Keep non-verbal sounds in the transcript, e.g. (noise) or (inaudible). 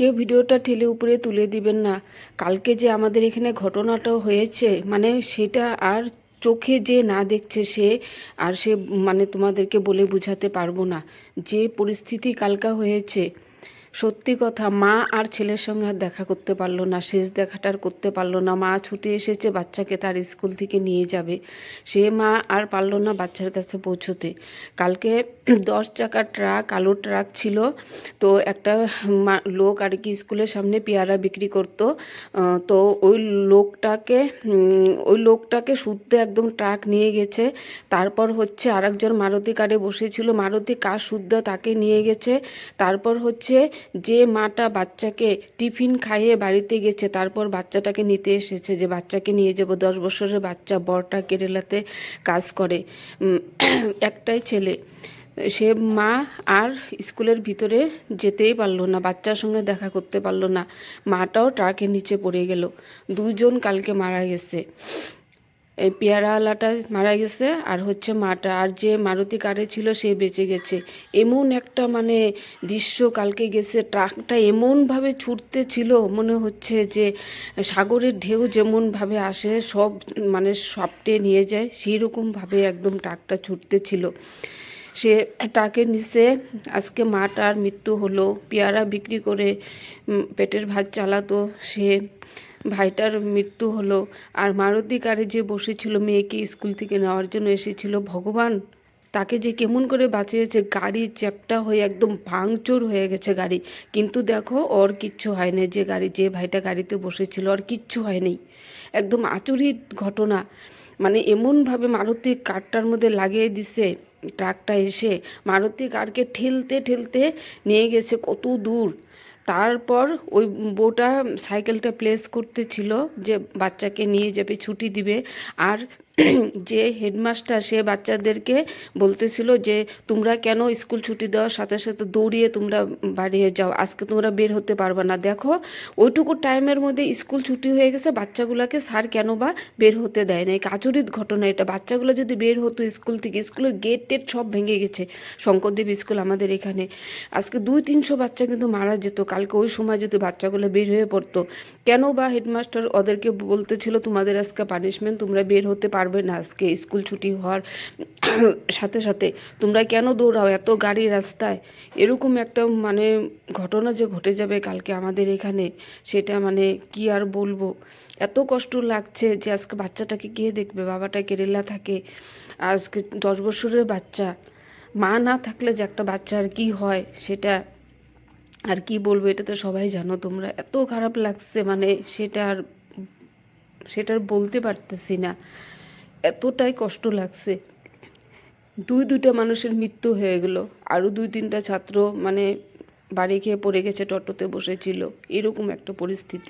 কেউ ভিডিওটা ঠেলে উপরে তুলে দিবেন না। কালকে যে আমাদের এখানে ঘটনাটা হয়েছে মানে সেটা আর চোখে যে না দেখছে সে, আর সে মানে তোমাদেরকে বলে বুঝাতে পারব না। যে পরিস্থিতি কালকা হয়েছে সত্যি কথা, মা আর ছেলের সঙ্গে আর দেখা করতে পারল না, শেষ দেখাটা আর করতে পারল না। মা ছুটে এসেছে বাচ্চাকে তার স্কুল থেকে নিয়ে যাবে। সে মা আর পারল না বাচ্চার কাছে পৌঁছতে। কালকে দশ চাকার ট্রাক আলুর ট্রাক ছিল। তো একটা লোক আর কি স্কুলের সামনে পেয়ারা বিক্রি করতো। তো ওই লোকটাকে ওই লোকটাকে শুদ্ধে একদম ট্রাক নিয়ে গেছে। তারপর হচ্ছে আরেকজন মারুতি কারে বসেছিল। মারুতি কার শুদ্ধ তাকে নিয়ে গেছে। তারপর হচ্ছে যে মাটা বাচ্চাকে টিফিন খাইয়ে বাড়িতে গেছে, তারপর বাচ্চাটাকে নিতে এসেছে যে বাচ্চাকে নিয়ে যাব। দশ বছরের বাচ্চা বরটা কেরালাতে কাজ করে। (clears throat) একটাই ছেলে। সে মা আর স্কুলের ভিতরে যেতেই পারল না, বাচ্চার সঙ্গে দেখা করতে পারল না। মাটাও ট্রাকের নিচে পড়ে গেল। দুজন কালকে মারা গেছে। এই পেয়ারাওয়ালাটা মারা গেছে আর হচ্ছে মাটা, আর যে মারুতি কারে ছিল সে বেঁচে গেছে। এমন একটা মানে দৃশ্য কালকে গেছে, ট্রাকটা এমনভাবে ছুটতে ছিল, মনে হচ্ছে যে সাগরের ঢেউ যেমনভাবে আসে, সব মানে সবটে নিয়ে যায় সেই রকমভাবে একদম ট্রাকটা ছুটতে ছিল। সে ট্রাকের নিচে আজকে মাটার মৃত্যু হলো, পেয়ারা বিক্রি করে পেটের ভাত চালাতো সে। ভাইটার মৃত্যু হলো আর মারুতি কারে যে বসেছিল মেয়েকে স্কুল থেকে নেওয়ার জন্য এসেছিল ভগবান, তাকে যে কেমন করে বাঁচিয়েছে, গাড়ি চ্যাপটা হয়ে একদম ভাঙচুর হয়ে গেছে গাড়ি। কিন্তু দেখো, ওর কিচ্ছু হয়নি, যে গাড়ি, যে ভাইটা গাড়িতে বসেছিল, ওর কিচ্ছু হয়নি। একদম আচরিত ঘটনা। মানে এমনভাবে মারুতি কারটার মধ্যে লাগিয়ে দিছে, ট্রাকটা এসে মারুতি কারকে ঠেলতে ঠেলতে নিয়ে গেছে কত দূর। তারপর ওই বউটা সাইকেলটা প্লেস করতেছিল যে বাচ্চাকে নিয়ে যাবে ছুটি দিবে। আর যে হেডমাস্টার, সে বাচ্চাদেরকে বলতেছিল যে, তোমরা কেন স্কুল ছুটি দেওয়ার সাথে সাথে দৌড়িয়ে তোমরা বাড়িয়ে যাও? আজকে তোমরা বের হতে পারবে না। দেখো, ওইটুকু টাইমের মধ্যে স্কুল ছুটি হয়ে গেছে। বাচ্চাগুলোকে স্যার কেন বা বের হতে দেয় না এই আচরিত ঘটনা এটা। বাচ্চাগুলো যদি বের হতো স্কুল থেকে, স্কুলের গেট টেট সব ভেঙে গেছে। শঙ্করদেব স্কুল আমাদের এখানে। আজকে দুই তিনশো বাচ্চা কিন্তু মারা যেত। কালকে ওই সময় যদি বাচ্চাগুলো বের হয়ে পড়তো। কেন বা হেডমাস্টার ওদেরকে বলতেছিল, তোমাদের আজকে পানিশমেন্ট তোমরা বের হতে পারবে না আজকে স্কুল ছুটি হওয়ার (clears throat) সাথে সাথে। তোমরা কেন দৌড়াও? এত গাড়ি রাস্তায়। এরকম একটা মানে ঘটনা যে ঘটে যাবে কালকে আমাদের এখানে, সেটা মানে কি আর বলব? এত কষ্ট লাগছে যে আজকে বাচ্চাটাকে কে দেখবে? বাবাটা কেরেলা থাকে। আজকে দশ বছরের বাচ্চা। মা না থাকলে যে একটা বাচ্চার কি হয়, সেটা আর কি বলব? এটা তো সবাই জানো তোমরা। এত খারাপ লাগছে মানে সেটা আর, সেটা বলতে পারতেছি না। এতটাই কষ্ট লাগছে। দুই দুইটা মানুষের মৃত্যু হয়ে গেল। আরও দুই তিনটা ছাত্র মানে বাড়ি খেয়ে পড়ে গেছে, টোটোতে বসেছিল। এরকম একটা পরিস্থিতি।